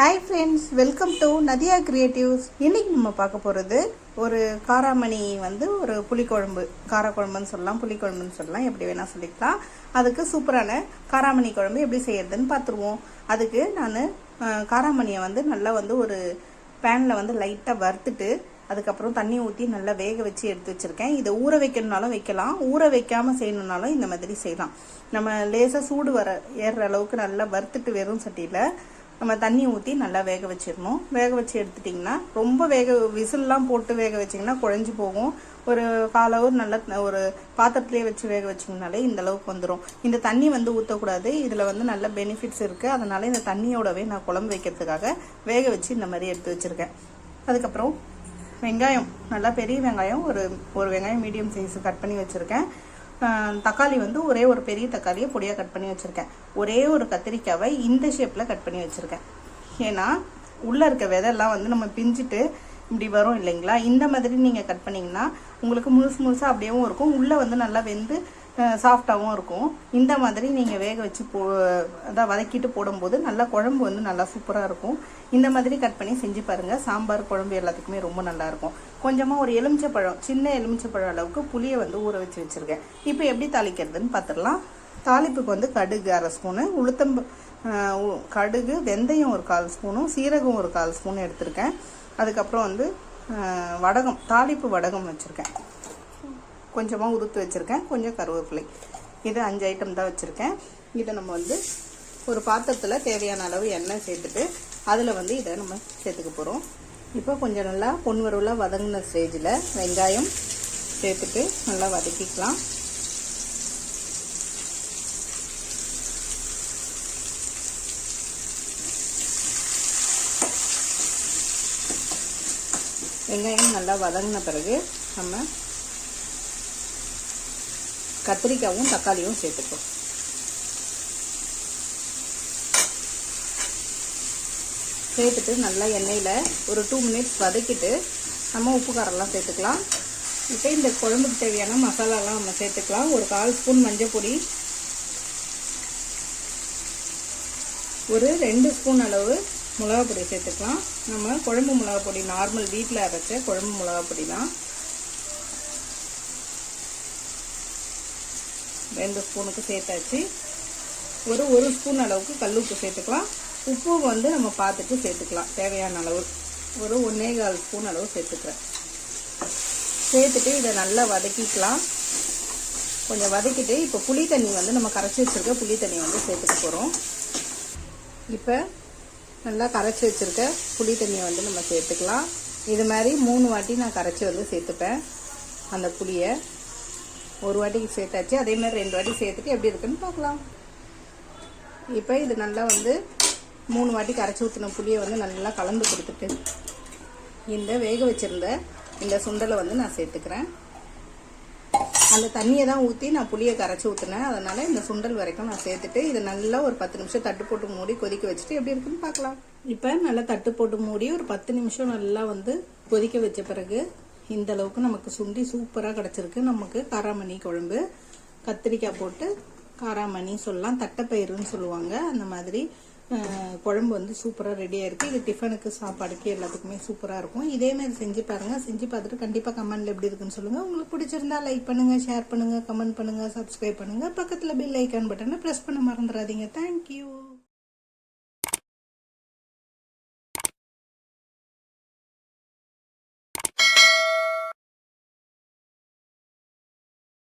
Hi friends welcome to Nadiya creatives இன்றைக்கி நம்ம பார்க்க போகிறது ஒரு காராமணி வந்து ஒரு புளிக்குழம்பு காரக்குழம்புன்னு சொல்லலாம் புளிக்குழம்புன்னு சொல்லலாம் எப்படி வேணால் சொல்லிக்கலாம். அதுக்கு சூப்பரான காராமணி குழம்பு எப்படி செய்கிறதுன்னு பார்த்துருவோம். அதுக்கு நான் காராமணியை வந்து நல்லா வந்து ஒரு பேனில் வந்து லைட்டாக வறுத்துட்டு அதுக்கப்புறம் தண்ணி ஊற்றி நல்லா வேக வச்சு எடுத்து வச்சுருக்கேன். இதை ஊற வைக்கணுனாலும் வைக்கலாம். ஊற வைக்காமல் செய்யணுன்னாலும் இந்த மாதிரி செய்யலாம். நம்ம லேசாக சூடு வர ஏறுற அளவுக்கு நல்லா வறுத்துட்டு வெறும் சட்டியில் நம்ம தண்ணி ஊற்றி நல்லா வேக வச்சிடணும். வேக வச்சு எடுத்துட்டிங்கன்னா ரொம்ப வேக விசில்லாம் போட்டு வேக வச்சிங்கன்னா குழஞ்சி போகும். ஒரு கால் ஹவர் நல்லா ஒரு பாத்திரத்துலேயே வச்சு வேக வச்சிங்கனாலே இந்த அளவுக்கு வந்துடும் இந்த தண்ணி வந்து ஊற்றக்கூடாது இதில் வந்து நல்ல பெனிஃபிட்ஸ் இருக்குது அதனால் இந்த தண்ணியோடவே நான் குழம்பு வைக்கிறதுக்காக வேக வச்சு இந்த மாதிரி எடுத்து வச்சுருக்கேன். அதுக்கப்புறம் வெங்காயம். நல்லா பெரிய வெங்காயம். ஒரு ஒரு வெங்காயம் மீடியம் சைஸ் கட் பண்ணி வச்சுருக்கேன். தக்காளி வந்து ஒரே ஒரு பெரிய தக்காளியை பொடியாக கட் பண்ணி வச்சுருக்கேன். ஒரே ஒரு கத்திரிக்காவை இந்த ஷேப்பில் கட் பண்ணி வச்சுருக்கேன். ஏன்னா உள்ளே இருக்க விதெல்லாம் வந்து நம்ம பிஞ்சிட்டு இப்படி வரும் இல்லைங்களா? இந்த மாதிரி நீங்கள் கட் பண்ணிங்கன்னா உங்களுக்கு முழுசு முழுசாக அப்படியேவும் இருக்கும். உள்ளே வந்து நல்லா வெந்து சாஃப்டாகவும் இருக்கும். இந்த மாதிரி நீங்கள் வேக வச்சு போ அதான் வதக்கிட்டு போடும்போது நல்லா குழம்பு வந்து நல்லா சூப்பராக இருக்கும். இந்த மாதிரி கட் பண்ணி செஞ்சு பாருங்கள் சாம்பார் குழம்பு எல்லாத்துக்குமே ரொம்ப நல்லாயிருக்கும் கொஞ்சமாக ஒரு எலுமிச்சப்பழம் சின்ன எலுமிச்சப்பழம் அளவுக்கு புளியை வந்து ஊற வச்சு வச்சுருக்கேன். இப்போ எப்படி தாளிக்கிறதுன்னு பார்த்துடலாம் தாளிப்புக்கு வந்து கடுகு அரை ஸ்பூனு உளுத்தம்பு கடுகு வெந்தயம் ஒரு கால் ஸ்பூனும் சீரகம் ஒரு கால் ஸ்பூன் எடுத்திருக்கேன். அதுக்கப்புறம் வந்து வடகம் தாளிப்பு வடகம் வச்சுருக்கேன். கொஞ்சமாக உதுத்து வச்சுருக்கேன். கொஞ்சம் கருவேப்பிலை. இது அஞ்சு ஐட்டம் தான் வச்சுருக்கேன். இதை நம்ம வந்து ஒரு பாத்திரத்தில் தேவையான அளவு எண்ணெய் சேர்த்துட்டு அதில் வந்து இதை நம்ம சேர்த்துக்க போகிறோம் இப்போ கொஞ்சம் நல்லா பொன்வரவுலாம் வதங்கின ஸ்டேஜில் வெங்காயம் சேர்த்துட்டு நல்லா வதக்கிக்கலாம். வெங்காயம் நல்லா வதங்கின பிறகு நம்ம கத்திரிக்காயும் தக்காளியும் சேர்த்துக்கும் சேர்த்துட்டு நல்லா எண்ணெயில் ஒரு டூ மினிட்ஸ் வதக்கிட்டு நம்ம உப்பு காரம்லாம் சேர்த்துக்கலாம். இப்போ இந்த குழம்புக்கு தேவையான மசாலாலாம் நம்ம சேர்த்துக்கலாம். ஒரு கால் ஸ்பூன் மஞ்சள் பொடி ஒரு ரெண்டு ஸ்பூன் அளவு மிளகா பொடி சேர்த்துக்கலாம். நம்ம குழம்பு மிளகா பொடி நார்மல் வீட்டில் அரைச்ச குழம்பு மிளகா பொடி தான் ரெண்டு ஸ்பூனுக்கு சேர்த்தாச்சு. ஒரு ஒரு ஸ்பூன் அளவுக்கு கல் உப்பு சேர்த்துக்கலாம். உப்பு வந்து நம்ம பார்த்துட்டு சேர்த்துக்கலாம் தேவையான அளவு. ஒரு ஒன்றே கால் ஸ்பூன் அளவு சேர்த்துக்கிறேன். சேர்த்துட்டு இதை நல்லா வதக்கிக்கலாம். கொஞ்சம் வதக்கிட்டு இப்போ புளி தண்ணி வந்து நம்ம கரைச்சி வச்சுருக்க புளி தண்ணி வந்து சேர்த்துக்க போகிறோம் இப்போ நல்லா கரைச்சி வச்சுருக்க புளி தண்ணியை வந்து நம்ம சேர்த்துக்கலாம். இது மாதிரி மூணு வாட்டி நான் கரைச்சி வந்து சேர்த்துப்பேன். அந்த புளியை. ஒரு வாட்டிக்கு சேர்த்தாச்சு அதே மாதிரி ரெண்டு வாட்டி சேர்த்துட்டு எப்படி இருக்குன்னு பார்க்கலாம். இப்போ இது நல்லா வந்து மூணு வாட்டி கரைச்சி ஊற்றின புளியை வந்து நல்லா கலந்து கொடுத்துட்டு இந்த வேக வச்சுருந்த இந்த சுண்டலை வந்து நான் சேர்த்துக்கிறேன். அந்த தண்ணியை தான் ஊற்றி நான் புளியை கரைச்சி ஊற்றினேன் அதனால் இந்த சுண்டல் வரைக்கும் நான் சேர்த்துட்டு இதை நல்லா ஒரு பத்து நிமிஷம் தட்டு போட்டு மூடி கொதிக்க வச்சுட்டு எப்படி இருக்குன்னு பார்க்கலாம். இப்போ நல்லா தட்டு போட்டு மூடி ஒரு பத்து நிமிஷம் நல்லா வந்து கொதிக்க வச்ச பிறகு இந்த அளவுக்கு நமக்கு சுண்டி சூப்பராக கிடச்சிருக்கு. நமக்கு காராமணி குழம்பு கத்திரிக்காய் போட்டு காராமணி சொல்லலாம் தட்டைப்பயிறுன்னு சொல்லுவாங்க. அந்த மாதிரி குழம்பு வந்து சூப்பராக ரெடியாக இருக்குது இது டிஃபனுக்கு சாப்பாடுக்கு எல்லாத்துக்குமே சூப்பராக இருக்கும். இதே மாதிரி செஞ்சு பாருங்கள் செஞ்சு பார்த்துட்டு கண்டிப்பாக கமெண்ட்ல எப்படி இருக்குன்னு சொல்லுங்கள் உங்களுக்கு பிடிச்சிருந்தா லைக் பண்ணுங்கள் ஷேர் பண்ணுங்கள் கமெண்ட் பண்ணுங்கள் சப்ஸ்கிரைப் பண்ணுங்கள் பக்கத்தில் பெல் ஐக்கான் பட்டனை ப்ரெஸ் பண்ண மறந்துடாதீங்க. தேங்க்யூ